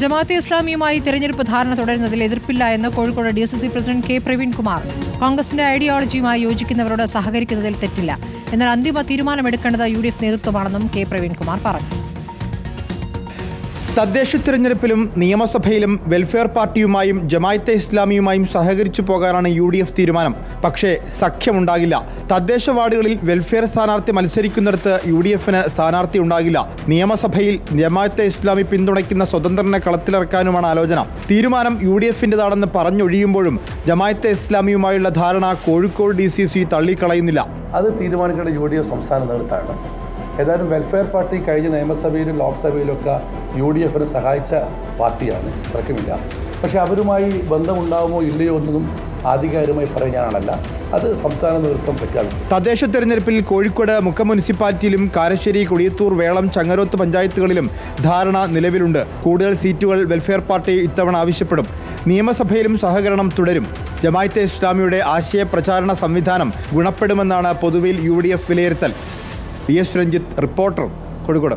ജമാഅത്തെ ഇസ്ലാമിയുമായി തെരഞ്ഞെടുപ്പ് ധാരണ തുടരുന്നതിൽ എതിർപ്പില്ല എന്ന് Kozhikode D S C president K Praveenkumar കോൺഗ്രസിന്റെ ഐഡിയോളജിയുമായി യോജിക്കുന്നവരോട് സഹകരിക്കുന്നതിൽ തെറ്റില്ല. എന്നാൽ അന്തിമ തീരുമാനമെടുക്കേണ്ടത് യു ഡി എഫ് നേതൃത്വമാണെന്നും കെ പ്രവീൺകുമാർ പറഞ്ഞു. തദ്ദേശ തിരഞ്ഞെടുപ്പിലും നിയമസഭയിലും വെൽഫെയർ പാർട്ടിയുമായും ജമായത്തെ ഇസ്ലാമിയുമായും സഹകരിച്ചു പോകാനാണ് യു ഡി എഫ് തീരുമാനം. പക്ഷേ സഖ്യമുണ്ടാകില്ല. തദ്ദേശ വാർഡുകളിൽ വെൽഫെയർ സ്ഥാനാർത്ഥി മത്സരിക്കുന്നിടത്ത് യു ഡി എഫിന് സ്ഥാനാർത്ഥി ഉണ്ടാകില്ല. നിയമസഭയിൽ ജമായത്തെ ഇസ്ലാമി പിന്തുണയ്ക്കുന്ന സ്വതന്ത്രനെ കളത്തിലിറക്കാനുമാണ് ആലോചന. തീരുമാനം യു ഡി എഫിന്റെതാണെന്ന് പറഞ്ഞൊഴിയുമ്പോഴും ജമായത്തെ ഇസ്ലാമിയുമായുള്ള ധാരണ കോഴിക്കോട് ഡി സി സി തള്ളിക്കളയുന്നില്ല. അത് തീരുമാനിക്കേണ്ട യു ഡി എഫ് സംസ്ഥാന നേതൃത്വമാണ്. ഏതായാലും വെൽഫെയർ പാർട്ടി കഴിഞ്ഞ നിയമസഭയിലും ലോക്സഭയിലൊക്കെ യു ഡി എഫിനെ സഹായിച്ച പാർട്ടിയാണ്. തർക്കമില്ല പക്ഷേ അവരുമായി ബന്ധമുണ്ടാവുമോ ഇല്ലയോ എന്നതും ആധികാരികമായി പറയാനാണല്ല അത് സംസ്ഥാന നേതൃത്വം പ്രഖ്യാപിക്കും തദ്ദേശ തെരഞ്ഞെടുപ്പിൽ കോഴിക്കോട് മുക്ക മുനിസിപ്പാലിറ്റിയിലും കാരശ്ശേരി കുടിയത്തൂർ വേളം ചങ്ങരോത്ത് പഞ്ചായത്തുകളിലും ധാരണ നിലവിലുണ്ട്. കൂടുതൽ സീറ്റുകൾ വെൽഫെയർ പാർട്ടി ഇത്തവണ ആവശ്യപ്പെടും. നിയമസഭയിലും സഹകരണം തുടരും. ജമായത്തെ ഇസ്ലാമിയുടെ ആശയ പ്രചാരണ സംവിധാനം ഗുണപ്പെടുമെന്നാണ് പൊതുവിൽ യു വിലയിരുത്തൽ. P S Ranjith reporter Kozhikode.